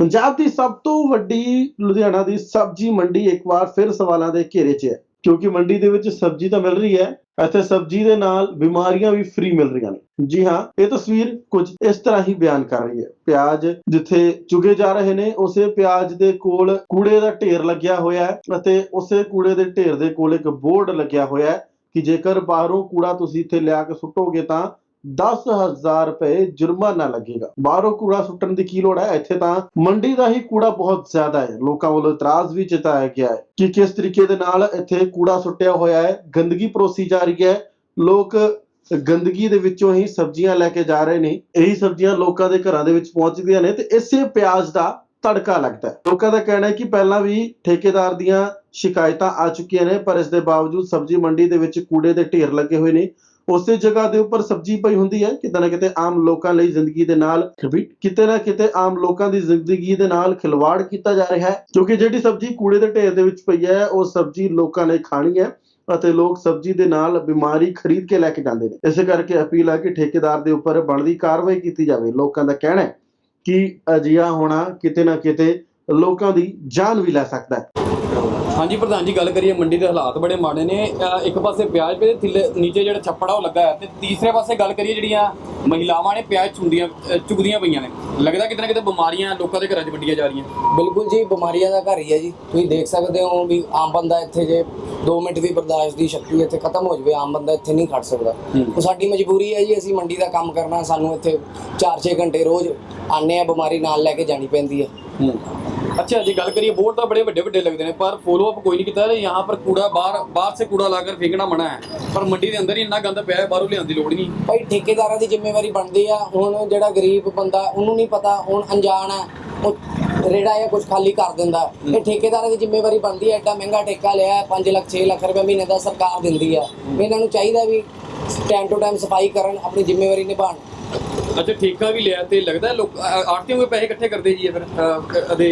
ਪੰਜਾਬ ਦੀ ਸਭ ਤੋਂ ਵੱਡੀ ਲੁਧਿਆਣਾ ਦੀ ਸਬਜ਼ੀ ਮੰਡੀ ਇੱਕ ਵਾਰ ਫਿਰ ਸਵਾਲਾਂ ਦੇ ਘੇਰੇ 'ਚ ਹੈ, ਕਿਉਂਕਿ ਮੰਡੀ ਦੇ ਵਿੱਚ ਸਬਜ਼ੀ ਤਾਂ ਮਿਲ ਰਹੀ ਹੈ, ਇੱਥੇ ਸਬਜ਼ੀ ਦੇ ਨਾਲ ਬਿਮਾਰੀਆਂ ਵੀ ਫ੍ਰੀ ਮਿਲ ਰਹੀਆਂ ਨੇ। ਜੀ ਹਾਂ, ਇਹ ਤਸਵੀਰ ਕੁਝ ਇਸ ਤਰ੍ਹਾਂ ਹੀ ਬਿਆਨ ਕਰ ਰਹੀ ਹੈ। ਪਿਆਜ਼ ਜਿੱਥੇ ਚੁਗੇ ਜਾ ਰਹੇ ਨੇ, ਉਸੇ ਪਿਆਜ਼ ਦੇ ਕੋਲ ਕੂੜੇ ਦਾ ਢੇਰ ਲੱਗਿਆ ਹੋਇਆ ਹੈ ਅਤੇ ਉਸੇ ਕੂੜੇ ਦੇ ਢੇਰ ਦੇ ਕੋਲ ਇੱਕ ਬੋਰਡ ਲੱਗਿਆ ਹੋਇਆ ਹੈ ਕਿ ਜੇਕਰ ਬਾਹਰੋਂ ਕੂੜਾ ਤੁਸੀਂ ਇੱਥੇ ਲਿਆ ਕੇ ਸੁੱਟੋਗੇ ਤਾਂ 10000 ਰੁਪਏ ਜੁਰਮਾਨਾ ਲੱਗੇਗਾ। ਬਾਹਰੋਂ ਕੂੜਾ ਸੁੱਟਣ ਦੀ ਕੀ ਲੋੜ ਹੈ? ਇੱਥੇ ਤਾਂ ਮੰਡੀ ਦਾ ਹੀ ਕੂੜਾ ਬਹੁਤ ਜ਼ਿਆਦਾ ਹੈ। ਲੋਕਾਂ ਵੱਲੋਂ ਇਤਰਾਜ਼ ਵੀ ਜਤਾਇਆ ਗਿਆ ਹੈ ਕਿ ਕਿਸ ਤਰੀਕੇ ਦੇ ਨਾਲ ਇੱਥੇ ਕੂੜਾ ਸੁੱਟਿਆ ਹੋਇਆ ਹੈ, ਗੰਦਗੀ ਪਰੋਸੀ ਜਾ ਰਹੀ ਹੈ। ਲੋਕ ਗੰਦਗੀ ਦੇ ਵਿੱਚੋਂ ਹੀ ਸਬਜ਼ੀਆਂ ਲੈ ਕੇ ਜਾ ਰਹੇ ਨੇ। ਇਹੀ ਸਬਜ਼ੀਆਂ ਲੋਕਾਂ ਦੇ ਘਰਾਂ ਦੇ ਵਿੱਚ ਪਹੁੰਚਦੀਆਂ ਨੇ ਤੇ ਇਸੇ ਪਿਆਜ਼ ਦਾ ਤੜਕਾ ਲੱਗਦਾ ਹੈ। ਲੋਕਾਂ ਦਾ ਕਹਿਣਾ ਹੈ ਕਿ ਪਹਿਲਾਂ ਵੀ ਠੇਕੇਦਾਰ ਦੀਆਂ ਸ਼ਿਕਾਇਤਾਂ ਆ ਚੁੱਕੀਆਂ ਨੇ, ਪਰ ਇਸ ਦੇ ਬਾਵਜੂਦ ਸਬਜ਼ੀ ਮੰਡੀ ਦੇ ਵਿੱਚ ਕੂੜੇ ਦੇ ਢੇਰ ਲੱਗੇ ਹੋਏ ਨੇ। ਉਸੇ ਜਗ੍ਹਾ ਦੇ ਉੱਪਰ ਸਬਜ਼ੀ ਪਈ ਹੁੰਦੀ ਹੈ ਕਿਤੇ ਨਾ ਕਿਤੇ ਆਮ ਲੋਕਾਂ ਲਈ ਜ਼ਿੰਦਗੀ ਦੇ ਨਾਲ ਕਿਤੇ ਨਾ ਕਿਤੇ ਆਮ ਲੋਕਾਂ ਦੀ ਜ਼ਿੰਦਗੀ ਦੇ ਨਾਲ ਖਿਲਵਾੜ ਕੀਤਾ ਜਾ ਰਿਹਾ ਹੈ ਕਿਉਂਕਿ ਜਿਹੜੀ ਸਬਜ਼ੀ ਕੂੜੇ ਦੇ ਢੇਰ ਦੇ ਵਿੱਚ ਪਈ ਹੈ ਉਹ ਸਬਜ਼ੀ ਲੋਕਾਂ ਨੇ ਖਾਣੀ ਹੈ ਅਤੇ ਲੋਕ ਸਬਜ਼ੀ ਦੇ ਨਾਲ ਬਿਮਾਰੀ ਖਰੀਦ ਕੇ ਲੈ ਕੇ ਜਾਂਦੇ ਨੇ। ਇਸੇ ਕਰਕੇ ਅਪੀਲ ਹੈ ਕਿ ਠੇਕੇਦਾਰ ਦੇ ਉੱਪਰ ਬਣਦੀ ਕਾਰਵਾਈ ਕੀਤੀ ਜਾਵੇ। ਲੋਕਾਂ ਦਾ ਕਹਿਣਾ ਹੈ ਕਿ ਅਜਿਹਾ ਹੋਣਾ ਕਿਤੇ ਨਾ ਕਿਤੇ ਲੋਕਾਂ ਦੀ ਜਾਨ ਵੀ ਲੈ ਸਕਦਾ ਹੈ। ਹਾਂਜੀ ਪ੍ਰਧਾਨ ਜੀ ਗੱਲ ਕਰੀਏ ਮੰਡੀ ਦੇ ਹਾਲਾਤ ਬੜੇ ਮਾੜੇ ਨੇ। ਅਹ ਇੱਕ ਪਾਸੇ ਪਿਆਜ਼ ਪਏ ਤੇ ਥੱਲੇ ਨੀਚੇ ਜਿਹੜਾ ਛੱਪੜਾ ਉਹ ਲੱਗਾ ਹੈ ਤੇ ਤੀਸਰੇ ਪਾਸੇ ਗੱਲ ਕਰੀਏ ਜਿਹੜੀਆਂ ਮਹਿਲਾਵਾਂ ਨੇ ਪਿਆਜ਼ ਚੁੰਦੀਆਂ ਅਹ ਚੁਗਦੀਆਂ ਪਈਆਂ ਨੇ। ਲੱਗਦਾ ਕਿਤੇ ਨਾ ਕਿਤੇ ਬਿਮਾਰੀਆਂ ਲੋਕਾਂ ਦੇ ਘਰਾਂ 'ਚ ਵੱਡੀਆਂ ਜਾ ਰਹੀਆਂ। ਬਿਲਕੁਲ ਜੀ ਬਿਮਾਰੀਆਂ ਦਾ ਘਰ ਹੀ ਹੈ ਜੀ। ਤੁਸੀਂ ਦੇਖ ਸਕਦੇ ਹੋ ਵੀ ਆਮ ਬੰਦਾ ਇੱਥੇ ਜੇ 2 ਮਿੰਟ ਦੀ ਬਰਦਾਸ਼ਤ ਦੀ ਸ਼ਕਤੀ ਇੱਥੇ ਖਤਮ ਹੋ ਜਾਵੇ ਆਮ ਬੰਦਾ ਇੱਥੇ ਨਹੀਂ ਖੜ ਸਕਦਾ। ਉਹ ਸਾਡੀ ਮਜਬੂਰੀ ਹੈ ਜੀ ਅਸੀਂ ਮੰਡੀ ਦਾ ਕੰਮ ਕਰਨਾ ਸਾਨੂੰ ਇੱਥੇ 4-6 ਘੰਟੇ ਰੋਜ਼ ਆਨੇ ਆ ਬਿਮਾਰੀ ਨਾਲ ਲੈ ਕੇ ਜਾਣੀ ਪੈਂਦੀ ਹੈ। अच्छा जी गल करिए बोर्ड तो बड़े बड़े बड़े लगते हैं पर फॉलो अप कोई नहीं किया यहाँ पर कूड़ा बाहर बाहर से कूड़ा लाकर फेंकना मना है पर मंडी के अंदर ही इन्ना गंद पिया है बाहरों लियान की लोड़ नहीं ਭਾਈ ਠੇਕੇਦਾਰਾਂ ਦੀ ਜ਼ਿੰਮੇਵਾਰੀ ਬਣਦੀ ਆ ਹੁਣ ਜਿਹੜਾ ਗਰੀਬ ਬੰਦਾ ਉਹਨੂੰ ਨਹੀਂ ਪਤਾ ਹੁਣ ਅਣਜਾਣ ਹੈ ਉਹ ਰੇੜਾ ਜਾਂ ਕੁਝ ਖਾਲੀ ਕਰ ਦਿੰਦਾ ਇਹ ਠੇਕੇਦਾਰਾਂ ਦੀ ਜ਼ਿੰਮੇਵਾਰੀ ਬਣਦੀ ਹੈ ਐਡਾ ਮਹਿੰਗਾ ਠੇਕਾ ਲਿਆ ਹੈ 5 ਲੱਖ 6 ਲੱਖ ਰੁਪਏ ਮਹੀਨੇ ਦਾ ਸਰਕਾਰ ਦਿੰਦੀ ਆ ਵੀ ਇਹਨਾਂ ਨੂੰ ਚਾਹੀਦਾ ਵੀ ਟਾਈਮ ਟੂ ਟਾਈਮ ਸਫਾਈ ਕਰਨ ਆਪਣੀ ਜ਼ਿੰਮੇਵਾਰੀ ਨਿਭਾਉਣ ਅੱਛਾ ਠੇਕਾ ਵੀ ਲਿਆ ਤੇ ਲੱਗਦਾ ਲੋਕ ਆੜਤੀਆਂ ਕੋਈ ਪੈਸੇ ਇਕੱਠੇ ਕਰਦੇ ਜੀ ਫਿਰ ਅਦੇ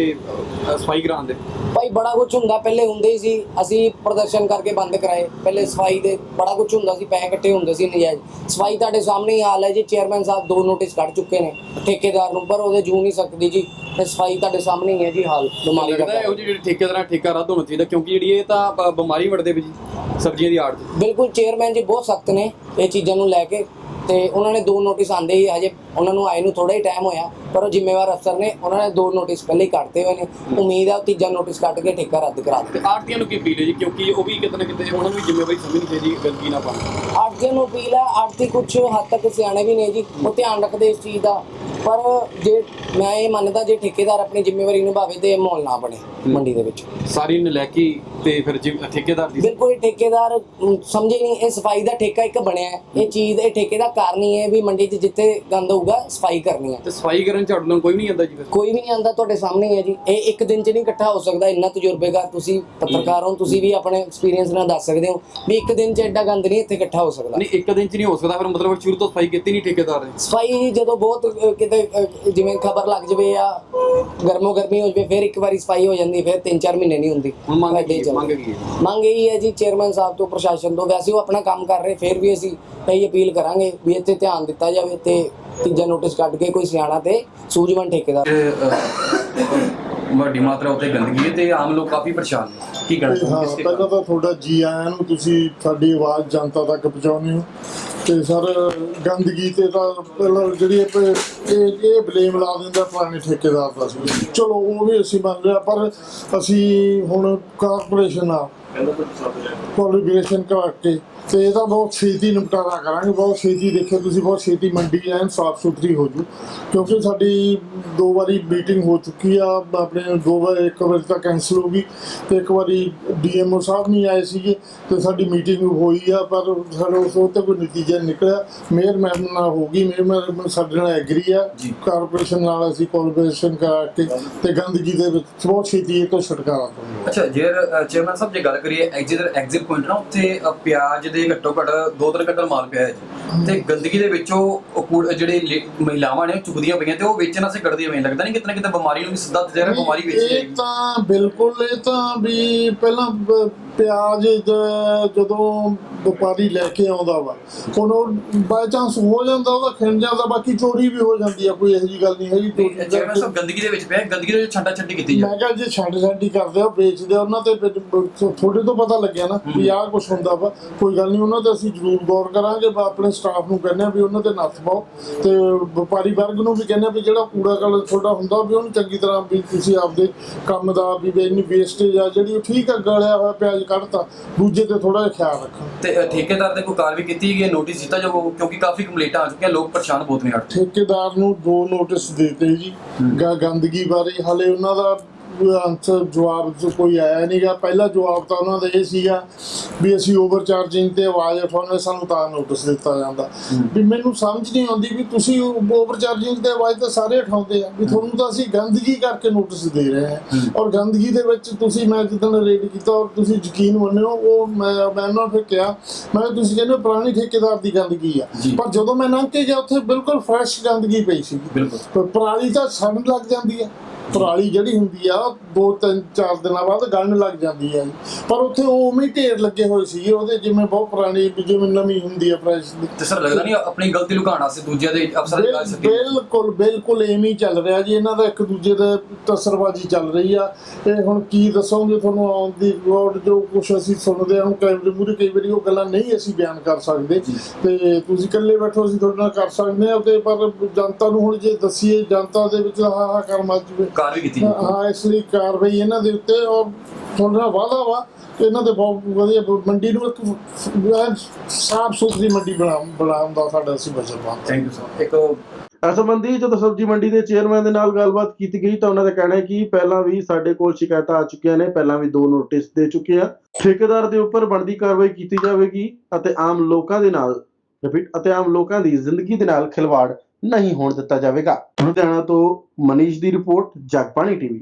ਸਫ਼ਾਈ ਕਰਾਉਣ ਦੇ। ਭਾਈ ਬੜਾ ਕੁਝ ਹੁੰਦਾ ਪਹਿਲੇ ਹੁੰਦੇ ਸੀ ਅਸੀਂ ਪ੍ਰਦਰਸ਼ਨ ਕਰਕੇ ਬੰਦ ਕਰਾਏ। ਪਹਿਲੇ ਸਫ਼ਾਈ ਦੇ ਬੜਾ ਕੁਝ ਹੁੰਦਾ ਸੀ ਪੈਸੇ ਇਕੱਠੇ ਹੁੰਦੇ ਸੀ ਨਜਾਇਜ਼। ਸਫ਼ਾਈ ਤੁਹਾਡੇ ਸਾਹਮਣੇ ਹੀ ਹਾਲ ਹੈ ਜੀ ਚੇਅਰਮੈਨ ਸਾਹਿਬ ਦੋ ਨੋਟਿਸ ਕੱਢ ਚੁੱਕੇ ਨੇ ਠੇਕੇਦਾਰ ਨੂੰ ਪਰ ਉਹਦੇ ਜੂ ਨਹੀਂ ਸਕਦੀ ਜੀ। ਤੇ ਸਫ਼ਾਈ ਤੁਹਾਡੇ ਸਾਹਮਣੇ ਹੀ ਹੈ ਜੀ ਹਾਲ ਬਿਮਾਰੀ ਦਾ ਉਹ ਜਿਹੜੀ ਠੇਕੇਦਾਰਾਂ ਠੇਕਾ ਰੱਦ ਹੋਣਾ ਚਾਹੀਦਾ ਕਿਉਂਕਿ ਜਿਹੜੀ ਇਹ ਤਾਂ ਬਿਮਾਰੀ ਵੜਦੇ ਵੀ ਜੀ ਸਬਜ਼ੀਆਂ ਦੀ ਆੜ ਬਿਲਕੁਲ ਚੇਅਰਮੈਨ ਜੀ ਬਹੁਤ ਸਖਤ ਨੇ ਇਹ ਚੀਜ਼ਾਂ ਨੂੰ ਲੈ ਕੇ। ਤੇ ਉਹਨਾਂ ਨੇ ਦੋ ਨੋਟਿਸ ਆਂਦੇ ਹੀ ਹਜੇ। ਉਹਨਾਂ ਨੂੰ ਆਏ ਨੂੰ ਥੋੜਾ ਹੀ ਟਾਈਮ ਹੋਇਆ ਪਰ ਉਹ ਜ਼ਿੰਮੇਵਾਰ ਅਫਸਰ ਨੇ ਉਹਨਾਂ ਨੇ ਦੋ ਨੋਟਿਸ ਪਹਿਲੇ ਹੀ ਕੱਢਤੇ ਹੋਏ ਨੇ। ਉਮੀਦ ਆ ਉਹ ਤੀਜਾ ਨੋਟਿਸ ਕੱਢ ਕੇ ਠੇਕਾ ਰੱਦ ਕਰਾ ਦੇ ਆੜਤੀਆਂ ਨੂੰ ਕੀ ਅਪੀਲ ਹੈ ਜੀ? ਕਿਉਂਕਿ ਉਹ ਵੀ ਕਿਤੇ ਨਾ ਕਿਤੇ ਉਹਨਾਂ ਨੂੰ ਵੀ ਜ਼ਿੰਮੇਵਾਰੀ ਸਮਝਣੀ ਚਾਹੀਦੀ ਗੰਦਗੀ ਨਾ ਪਾਉਣ। ਆੜਤੀਆਂ ਨੂੰ ਅਪੀਲ ਹੈ ਆੜਤੀ ਕੁਝ ਹੱਦ ਤੱਕ ਸਿਆਣੇ ਵੀ ਨੇ ਜੀ ਉਹ ਧਿਆਨ ਰੱਖਦੇ ਇਸ ਚੀਜ਼ ਦਾ। ਪਰ ਜੇ ਮੈਂ ਇਹ ਮੰਨਦਾ ਜੇ ਠੇਕੇਦਾਰ ਆਪਣੀ ਜ਼ਿੰਮੇਵਾਰੀ ਨਿਭਾਵੇ ਤੇ ਇਹ ਮਾਹੌਲ ਨਾ ਬਣੇ। ਮੰਡੀ ਦੇ ਵਿੱਚ। ਸਾਰੀ ਨਲੈਕੀ ਤੇ ਫਿਰ ਜਿ- ਠੇਕੇਦਾਰ ਦੀ ਬਿਲਕੁਲ ਇਹ ਠੇਕੇਦਾਰ ਅਮ, ਸਮਝੇ ਨਹੀਂ ਇਹ ਸਫ਼ਾਈ ਦਾ ਠੇਕਾ ਇੱਕ ਬਣਿਆ ਹੈ। ਇਹ ਚੀਜ਼ ਇਹ ਠੇਕੇ ਦਾ ਕਾਰਨ ਹੀ ਹੈ ਵੀ ਮੰਡੀ 'ਚ ਜਿੱਥੇ ਗੰਦ ਹੋਊਗਾ ਸਫ਼ਾਈ ਕਰਨੀ ਹੈ। ਤੇ ਸਫ਼ਾਈ ਕਰਨ ਝਾੜੂ ਨਾਲ ਕੋਈ ਵੀ ਨਹੀਂ ਆਉਂਦਾ ਜੀ ਫਿਰ? ਕੋਈ ਵੀ ਨਹੀਂ ਆਂਦਾ ਤੁਹਾਡੇ ਸਾਹਮਣੇ ਹੀ ਹੈ ਜੀ। ਇਹ ਇੱਕ ਦਿਨ 'ਚ ਨਹੀਂ ਇਕੱਠਾ ਹੋ ਸਕਦਾ ਇੰਨਾ ਤਜਰਬੇਕਾਰ ਤੁਸੀਂ ਪੱਤਰਕਾਰ ਹੋ ਤੁਸੀਂ ਵੀ ਆਪਣੇ ਐਕਸਪੀਰੀਅੰਸ ਨਾਲ ਦੱਸ ਸਕਦੇ ਹੋ ਵੀ ਇੱਕ ਦਿਨ 'ਚ ਐਡਾ ਗੰਦ ਨਹੀਂ ਇੱਥੇ ਇਕੱਠਾ ਹੋ ਸਕਦਾ। ਨਹੀਂ ਇੱਕ ਦਿਨ ਚ ਨਹੀਂ ਹੋ ਸਕਦਾ ਫਿਰ ਮਤਲਬ ਸ਼ੁਰੂ ਤੋਂ ਸਫ਼ਾਈ ਕੀਤੀ ਨਹੀਂ ਠੇਕੇਦਾਰ ਨੇ। ਸਫ਼ਾਈ ਜਦੋਂ ਬਹੁਤ ਅ, ਕਿਤੇ ਅ, ਜਿਵੇਂ ਖਬਰ ਲੱਗ ਜਵੇ ਆ ਗਰਮੋ ਗਰਮੀ ਹੋ ਜਵੇ ਫਿਰ ਇੱਕ ਵਾਰੀ ਸਫ਼ਾਈ ਹੋ ਜਾਂਦੀ ਫਿਰ 3-4 ਮਹੀਨੇ ਨਹੀਂ ਹੁੰਦੀ। ਹੁਣ ਮੰਗ ਕੀ ਹੈ? ਮੰਗ ਕੀ ਹੈ? ਮੰਗ ਇਹੀ ਹੈ ਜੀ ਚੇਅਰਮੈਨ ਸਾਹਿਬ ਤੋਂ ਪ੍ਰਸ਼ਾਸਨ ਤੋਂ ਵੈਸੇ ਉਹ ਆਪਣਾ ਕੰਮ ਕਰ ਰਹੇ ਫਿਰ ਵੀ ਅਸੀਂ ਇਹੀ ਅਪੀਲ ਕਰਾਂਗੇ ਵੀ ਇੱਥੇ ਧਿਆਨ ਦਿੱਤਾ ਜਾਵੇ ਤੇ ਤੀਜਾ ਨੋਟਿਸ ਕੱਢ ਕੇ ਕੋਈ ਸਿਆਣਾ ਤੇ ਸੂਝਵਾਨ ਠੇਕੇਦਾਰ। ਵੱਡੀ ਮਾਤਰਾ ਉੱਤੇ ਗੰਦਗੀ ਹੈ ਤੇ ਆਮ ਲੋਕ ਕਾਫੀ ਪਰੇਸ਼ਾਨ ਨੇ। ਕੀ ਕਹਿਣਾ ਹਾਂ ਇਸ ਤੇ? ਪਹਿਲਾਂ ਤਾਂ ਤੁਹਾਡਾ ਜੀ ਆਇਆਂ ਨੂੰ ਤੁਸੀਂ ਸਾਡੀ ਆਵਾਜ਼ ਜਨਤਾ ਤੱਕ ਪਹੁੰਚਾਉਂਦੇ ਹੋ। ਤੇ ਸਰ ਗੰਦਗੀ ਤੇ ਤਾਂ ਪਹਿਲਾਂ ਜਿਹੜੀ ਇਹ ਇਹ ਇਹ ਬਲੇਮ ਲਾ ਦਿੰਦਾ ਪੁਰਾਣੇ ਠੇਕੇਦਾਰ ਦਾ ਸੀ। ਚਲੋ ਉਹ ਵੀ ਅਸੀਂ ਮੰਨ ਲਿਆ ਪਰ ਅਸੀਂ ਹੁਣ ਕਾਰਪੋਰੇਸ਼ਨ ਨਾਲ ਕੋਲੀਬ੍ਰੇਸ਼ਨ ਕਰਕੇ ਤੇ ਇਹਦਾ ਬਹੁਤ ਛੇਤੀ ਨਿਪਟਾਰਾ ਕਰਾਂਗੇ ਬਹੁਤ ਛੇਤੀ ਦੇਖਿਓ ਤੁਸੀਂ ਬਹੁਤ ਛੇਤੀ ਮੰਡੀ ਐਨ ਸਾਫ਼ ਸੁਥਰੀ ਹੋ ਜੂ ਕਿਉਂਕਿ ਸਾਡੀ ਦੋ ਵਾਰੀ ਮੀਟਿੰਗ ਹੋ ਚੁੱਕੀ ਆ ਆਪਣੇ ਦੋ ਵਾਰ ਇੱਕ ਵਾਰੀ ਤਾਂ ਕੈਂਸਲ ਹੋ ਗਈ ਤੇ ਇੱਕ ਵਾਰੀ ਡੀਐਮਓ ਸਾਹਿਬ ਨਹੀਂ ਆਏ ਸੀਗੇ ਤੇ ਸਾਡੀ ਮੀਟਿੰਗ ਹੋਈ ਆ ਪਰ ਸਾਡਾ ਉਸ ਤੋਂ ਕੋਈ ਨਤੀਜਾ ਨਿਕਲਿਆ ਮੇਅਰ ਮੈਮ ਨਾਲ ਹੋ ਗਈ ਮੇਅਰ ਮੈਮ ਸਾਡੇ ਨਾਲ ਐਗਰੀ ਆ। ਕਾਰਪੋਰੇਸ਼ਨ ਨਾਲ ਅਸੀਂ ਕੋਲੀਬ੍ਰੇਸ਼ਨ ਕਰਕੇ ਤੇ ਗੰਦਗੀ ਦੇ ਵਿੱਚ ਬਹੁਤ ਛੇਤੀ ਇਹ ਤੋਂ ਛੁਟਕਾਰਾ ਪਾਵਾਂਗੇ ਅੱਛਾ ਜੇ ਚੇਅਰਮੈਨ ਸਾਹਿਬ ਜੇ ਗੱਲ ਕਰੀਏ ਐਗਜ਼ਿਟ ਐਗਜ਼ਿਟ ਪੁਆਇੰਟ ਨਾ ਉੱਥੇ ਪਿਆਜ਼ ਦੇ ਘੱਟੋ ਘੱਟ ਦੋ ਤਿੰਨ ਕੁਇੰਟਲ ਮਾਲ ਪਿਆ ਹੈ ਜੀ। ਤੇ ਗੰਦਗੀ ਦੇ ਵਿੱਚੋਂ ਉਹ ਕੂੜ- ਜਿਹੜੇ ਲੇ- ਮਹਿਲਾਵਾਂ ਨੇ ਉਹ ਚੁਗਦੀਆਂ ਪਈਆਂ ਤੇ ਉਹ ਵੇਚਣ ਵਾਸਤੇ ਕੱਢਦੀਆਂ ਪਈਆਂ। ਲੱਗਦਾ ਨਹੀਂ ਕਿਤਨਾ ਕਿਤੇ ਬਿਮਾਰੀ ਨੂੰ ਵੀ ਸਿੱਧਾ ਜ਼ਹਿਰ ਬਿਮਾਰੀ ਵੇਚੀ ਇਹ ਜਾਏਗੀ। ਤਾਂ ਬਿਲਕੁਲ ਇਹ ਤਾਂ ਵੀ ਪਹਿਲਾਂ ਪਿਆਜ਼ ਜ- ਜਦੋਂ ਵਪਾਰੀ ਲੈ ਕੇ ਆਉਂਦਾ ਵਾ ਹੁਣ ਉਹ ਬਾਈ ਚਾਂਸ ਹੋ ਜਾਂਦਾ ਉਹਦਾ ਖਿੰਡ ਜਾਂਦਾ ਬਾਕੀ ਚੋਰੀ ਵੀ ਹੋ ਜਾਂਦੀ ਆ ਕੋਈ ਇਹੋ ਜੀ ਗੱਲ ਨਹੀਂ ਹੈਗੀ ਚੋਰੀ ਜਿਹੜਾ ਕਰਕੇ- ਗੰਦਗੀ ਦੇ ਵਿੱਚ ਪਿਆ ਗੰਦਗੀ ਦੇ ਵਿੱਚ ਛੱਡਾ ਛੱਡੀ ਕੀਤੀ ਮੈਂ ਜਾਏ ਕਿਹਾ ਜੇ ਛੱਡ ਛੱਡੀ ਕਰਦੇ ਆ ਵੇਚਦੇ ਆ ਉਹਨਾਂ ਤੇ ਫਿਰ ਥੋੜੇ ਤੋਂ ਪਤਾ ਲੱਗਿਆ ਨਾ ਵੀ ਆਹ ਕੁਝ ਹੁੰਦਾ ਵਾ ਕੋਈ ਗੱਲ ਨਹੀਂ ਉਹਨਾਂ ਤੇ ਅਸੀਂ ਜ਼ਰੂਰ ਗੌਰ ਕਰਾਂਗੇ ਬਾ ਆਪਣੇ ਸਟਾਫ ਨੂੰ ਕਹਿੰਦੇ ਆ ਵੀ ਉਹਨਾਂ ਤੇ ਨੱਥ ਪਾਓ ਤੇ ਵਪਾਰੀ ਵਰਗ ਨੂੰ ਵੀ ਕਹਿੰਦੇ ਆ ਵੀ ਜਿਹੜਾ ਕੂੜਾ ਕਲ ਤੁਹਾਡਾ ਹੁੰਦਾ ਵੀ ਉਹਨੂੰ ਚੰਗੀ ਤਰ੍ਹਾਂ ਵੀ ਤੁਸੀਂ ਆਪਦੇ ਕੰਮ ਦਾ ਵੀ ਇੰਨੀ ਵੇਸਟੇਜ ਆ ਜਿਹੜੀ ਠੀਕ ਆ ਗਲਿਆ ਹੋਇਆ ਪਿਆਜ਼ ਕੱਢਤਾ ਦੂਜੇ ਤੇ ਥੋੜਾ ਜਿਹਾ ਖਿਆਲ ਰੱਖੋ। ਤੇ ਠੇਕੇਦਾਰ ਤੇ ਕੋਈ ਕਾਰਵਾਈ ਕੀਤੀ ਗਈ ਨੋਟਿਸ ਦਿੱਤਾ ਜੋ ਕਿਉਂਕਿ ਕਾਫੀ ਕੰਪਲੇਂਟਾਂ ਆ ਚੁੱਕੀਆਂ ਲੋਕ ਪਰੇਸ਼ਾਨ ਬਹੁਤ ਨੇ ਠੇਕੇਦਾਰ ਨੂੰ ਦੋ ਨੋਟਿਸ ਦਿੱਤੇ ਜੀ ਗੰਦਗੀ ਬਾਰੇ ਹਲੇ ਉਹਨਾਂ ਦਾ ਆਨਸਰ ਜਵਾਬ ਚ ਕੋਈ ਆਇਆ ਨਹੀਂਗਾ। ਪਹਿਲਾ ਜਵਾਬ ਤਾਂ ਉਹਨਾਂ ਦਾ ਇਹ ਸੀਗਾ ਵੀ ਅਸੀਂ ਓਵਰ ਚਾਰਜਿੰਗ ਤੇ ਆਵਾਜ਼ ਉਠਾਉਣੇ ਸਾਨੂੰ ਤਾਂ ਨੋਟਿਸ ਦਿੱਤਾ ਜਾਂਦਾ। ਵੀ ਮੈਨੂੰ ਸਮਝ ਨਹੀਂ ਆਉਂਦੀ ਵੀ ਤੁਸੀਂ ਓਵਰ ਚਾਰਜਿੰਗ ਤੇ ਆਵਾਜ਼ ਤਾਂ ਸਾਰੇ ਉਠਾਉਂਦੇ ਆ। ਵੀ ਤੁਹਾਨੂੰ ਤਾਂ ਅਸੀਂ ਗੰਦਗੀ ਕਰਕੇ ਨੋਟਿਸ ਦੇ ਰਹੇ ਹਾਂ। ਔਰ ਗੰਦਗੀ ਦੇ ਵਿੱਚ ਤੁਸੀਂ ਮੈਂ ਜਿੱਦਣ ਰੇਡ ਕੀਤਾ ਔਰ ਤੁਸੀਂ ਯਕੀਨ ਮੰਨਿਓ ਉਹ ਮੈਂ ਮੈਂ ਉਹਨਾਂ ਫਿਰ ਕਿਹਾ ਮੈਂ ਕਿਹਾ ਤੁਸੀਂ ਕਹਿੰਦੇ ਹੋ ਪੁਰਾਣੀ ਠੇਕੇਦਾਰ ਦੀ ਗੰਦਗੀ ਆ। ਜੀ। ਪਰ ਜਦੋਂ ਮੈਂ ਲੰਘ ਕੇ ਗਿਆ ਉੱਥੇ ਬਿਲਕੁਲ ਫਰੈਸ਼ ਗੰਦਗੀ ਪਈ ਸੀ। ਬਿਲਕੁਲ। ਪਰ ਪਰਾਲੀ ਤਾਂ ਸੜਨ ਲੱਗ ਜਾਂਦੀ ਹੈ ਪਰਾਲੀ ਜਿਹੜੀ ਹੁੰਦੀ ਆ ਦੋ ਤਿੰਨ ਚਾਰ ਦਿਨਾਂ ਬਾਅਦ ਗਲਣ ਲੱਗ ਜਾਂਦੀ ਹੈ ਪਰ ਉੱਥੇ ਉਹ ਉਵੇਂ ਹੀ ਢੇਰ ਲੱਗੇ ਹੋਏ ਸੀ ਉਹਦੇ ਜਿਵੇਂ ਬਹੁਤ ਪੁਰਾਣੀ ਵੀ ਜਿਵੇਂ ਨਵੀਂ ਹੁੰਦੀ ਆ ਫਰੈਸ਼ ਦੀ। ਤੇ ਸਰ ਲੱਗਦਾ ਨਹੀਂ ਆਪਣੀ ਗਲਤੀ ਲੁਕਾਉਣ ਵਾਸਤੇ ਦੂਜਿਆਂ ਦੇ ਅਫਸਰਾਂ ਦੀ ਗੱਲ ਬਿਲ- ਸਕੀ ਬਿਲਕੁਲ ਬਿਲਕੁਲ ਐਵੇਂ ਹੀ ਚੱਲ ਰਿਹਾ ਜੀ। ਇਹਨਾਂ ਦਾ ਇੱਕ ਦੂਜੇ ਦੇ ਤਸਰਬਾਜੀ ਚੱਲ ਰਹੀ ਆ। ਇਹ ਹੁਣ ਕੀ ਦੱਸੋਗੇ ਤੁਹਾਨੂੰ ਔਨ ਦੀ ਜੋ ਕੁਝ ਅਸੀਂ ਸੁਣਦੇ ਹਾਂ ਕੈਮਰੇ ਮੂਹਰੇ ਕਈ ਵਾਰੀ ਉਹ ਗੱਲਾਂ ਨਹੀਂ ਅਸੀਂ ਬਿਆਨ ਕਰ ਸਕਦੇ ਤੇ ਤੁਸੀਂ ਇਕੱਲੇ ਬੈਠੋ ਅਸੀਂ ਤੁਹਾਡੇ ਨਾਲ ਕਰ ਸਕਦੇ ਹਾਂ ਤੇ ਪਰ ਜਨਤਾ ਨੂੰ ਹੁਣ ਜੇ ਦੱਸੀਏ ਜਨਤਾ ਦੇ ਵਿੱਚ ਹਾਹਾਕਾਰ ਮਚ ਜਵੇ ਕਾਰਵਾਈ ਕੀਤੀ। ਹਾਂ ਇਸ ਲਈ ਕਾਰਵਾਈ ਇਹਨਾਂ ਦੇ ਉੱਤੇ ਔਰ ਤੁਹਾਡੇ ਵਾਅਦਾ ਵਾ ਇਹਨਾਂ ਦੇ ਬਹੁਤ ਵਧੀਆ ਮੰਡੀ ਨੂੰ ਇੱਕ ਸਾਫ਼ ਸੁਥਰੀ ਮੰਡੀ ਬਣਾ ਬਣਾਉਣ ਦਾ ਸਾਡਾ ਅਸੀਂ ਵਚਨ ਮੰਨਦੇ ਥੈਂਕ ਯੂ ਸਰ ਇੱਕ ਇਸ ਸੰਬੰਧੀ ਜਦੋਂ ਸਬਜ਼ੀ ਮੰਡੀ ਦੇ ਚੇਅਰਮੈਨ ਦੇ ਨਾਲ ਗੱਲਬਾਤ ਕੀਤੀ ਗਈ ਤਾਂ ਉਹਨਾਂ ਦਾ ਕਹਿਣਾ ਹੈ ਕਿ ਪਹਿਲਾਂ ਵੀ ਸਾਡੇ ਕੋਲ ਸ਼ਿਕਾਇਤਾਂ ਆ ਚੁੱਕੀਆਂ ਨੇ, ਪਹਿਲਾਂ ਵੀ ਦੋ ਨੋਟਿਸ ਦੇ ਚੁੱਕੇ ਆ। ਠੇਕੇਦਾਰ ਦੇ ਉੱਪਰ ਬਣਦੀ ਕਾਰਵਾਈ ਕੀਤੀ ਜਾਵੇਗੀ ਅਤੇ ਆਮ ਲੋਕਾਂ ਦੇ ਨਾਲ, ਰਿਪੀਟ, ਅਤੇ ਆਮ ਲੋਕਾਂ ਦੀ ਜ਼ਿੰਦਗੀ ਦੇ ਨਾਲ ਖਿਲਵਾੜ ਨਹੀਂ ਹੋਣ ਦਿੱਤਾ ਜਾਵੇਗਾ। ਲੁਧਿਆਣਾ ਤੋਂ ਮਨੀਸ਼ ਦੀ ਰਿਪੋਰਟ, ਜਗਬਾਣੀ ਟੀਵੀ।